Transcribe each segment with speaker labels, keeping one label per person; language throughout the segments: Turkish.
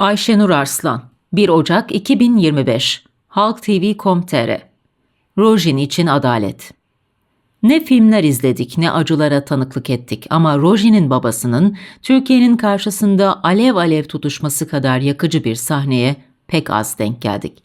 Speaker 1: Ayşenur Arslan 1 Ocak 2025 Halk TV.com.tr Rojin için adalet Ne filmler izledik ne acılara tanıklık ettik ama Rojin'in babasının Türkiye'nin karşısında alev alev tutuşması kadar yakıcı bir sahneye pek az denk geldik.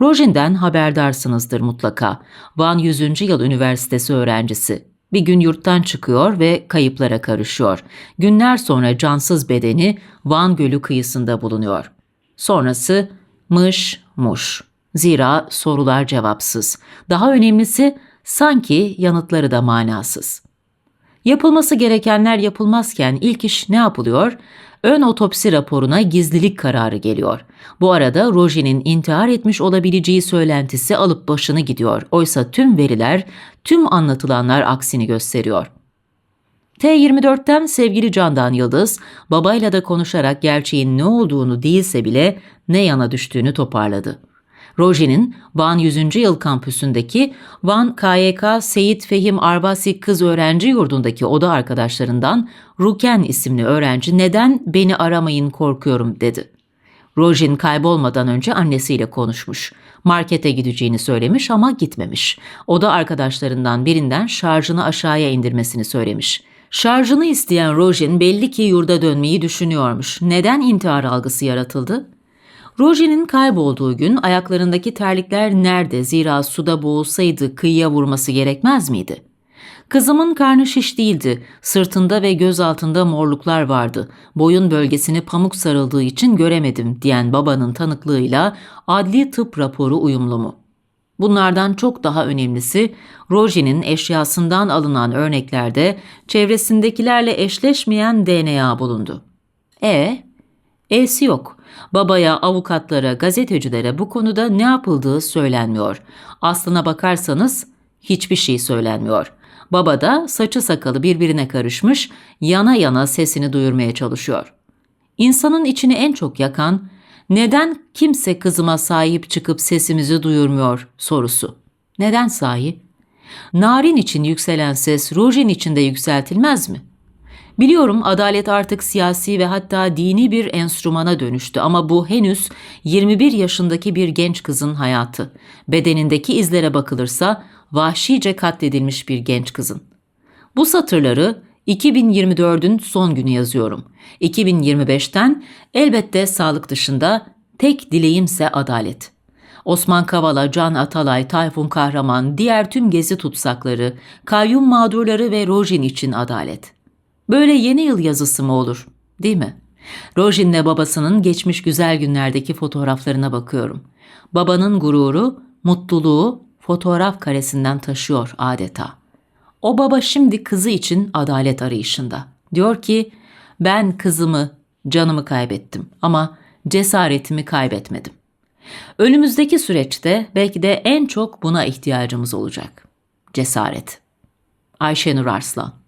Speaker 1: Rojin'den haberdarsınızdır mutlaka. Van 100. Yıl Üniversitesi öğrencisi. Bir gün yurttan çıkıyor ve kayıplara karışıyor. Günler sonra cansız bedeni Van Gölü kıyısında bulunuyor. Sonrası mış muş. Zira sorular cevapsız. Daha önemlisi sanki yanıtları da manasız. Yapılması gerekenler yapılmazken ilk iş ne yapılıyor? Ön otopsi raporuna gizlilik kararı geliyor. Bu arada Roji'nin intihar etmiş olabileceği söylentisi alıp başını gidiyor. Oysa tüm veriler, tüm anlatılanlar aksini gösteriyor. T24'ten sevgili Candan Yıldız, babayla da konuşarak gerçeğin ne olduğunu değilse bile ne yana düştüğünü toparladı. Roji'nin Van 100. Yıl kampüsündeki Van KYK Seyit Fehim Arbasi Kız Öğrenci Yurdu'ndaki oda arkadaşlarından Ruken isimli öğrenci neden beni aramayın korkuyorum dedi. Rojin kaybolmadan önce annesiyle konuşmuş. Markete gideceğini söylemiş ama gitmemiş. Oda arkadaşlarından birinden şarjını aşağıya indirmesini söylemiş. Şarjını isteyen Rojin belli ki yurda dönmeyi düşünüyormuş. Neden intihar algısı yaratıldı? Roji'nin kaybolduğu gün ayaklarındaki terlikler nerede zira suda boğulsaydı kıyıya vurması gerekmez miydi? Kızımın karnı şiş değildi, sırtında ve göz altında morluklar vardı. Boyun bölgesini pamuk sarıldığı için göremedim diyen babanın tanıklığıyla adli tıp raporu uyumlu mu? Bunlardan çok daha önemlisi Roji'nin eşyasından alınan örneklerde çevresindekilerle eşleşmeyen DNA bulundu. E, E'si yok. Babaya, avukatlara, gazetecilere bu konuda ne yapıldığı söylenmiyor. Aslına bakarsanız hiçbir şey söylenmiyor. Baba da saçı sakalı birbirine karışmış, yana yana sesini duyurmaya çalışıyor. İnsanın içini en çok yakan, neden kimse kızıma sahip çıkıp sesimizi duyurmuyor sorusu. Neden sahi? Narin için yükselen ses Rojin için de yükseltilmez mi?'' Biliyorum adalet artık siyasi ve hatta dini bir enstrümana dönüştü ama bu henüz 21 yaşındaki bir genç kızın hayatı. Bedenindeki izlere bakılırsa vahşice katledilmiş bir genç kızın. Bu satırları 2024'ün son günü yazıyorum. 2025'ten elbette sağlık dışında tek dileğimse adalet. Osman Kavala, Can Atalay, Tayfun Kahraman, diğer tüm gezi tutsakları, kayyum mağdurları ve Rojin için adalet.'' Böyle yeni yıl yazısı mı olur, değil mi? Rojin'le babasının geçmiş güzel günlerdeki fotoğraflarına bakıyorum. Babanın gururu, mutluluğu fotoğraf karesinden taşıyor adeta. O baba şimdi kızı için adalet arayışında. Diyor ki, ben kızımı, canımı kaybettim ama cesaretimi kaybetmedim. Önümüzdeki süreçte belki de en çok buna ihtiyacımız olacak. Cesaret. Ayşenur Arslan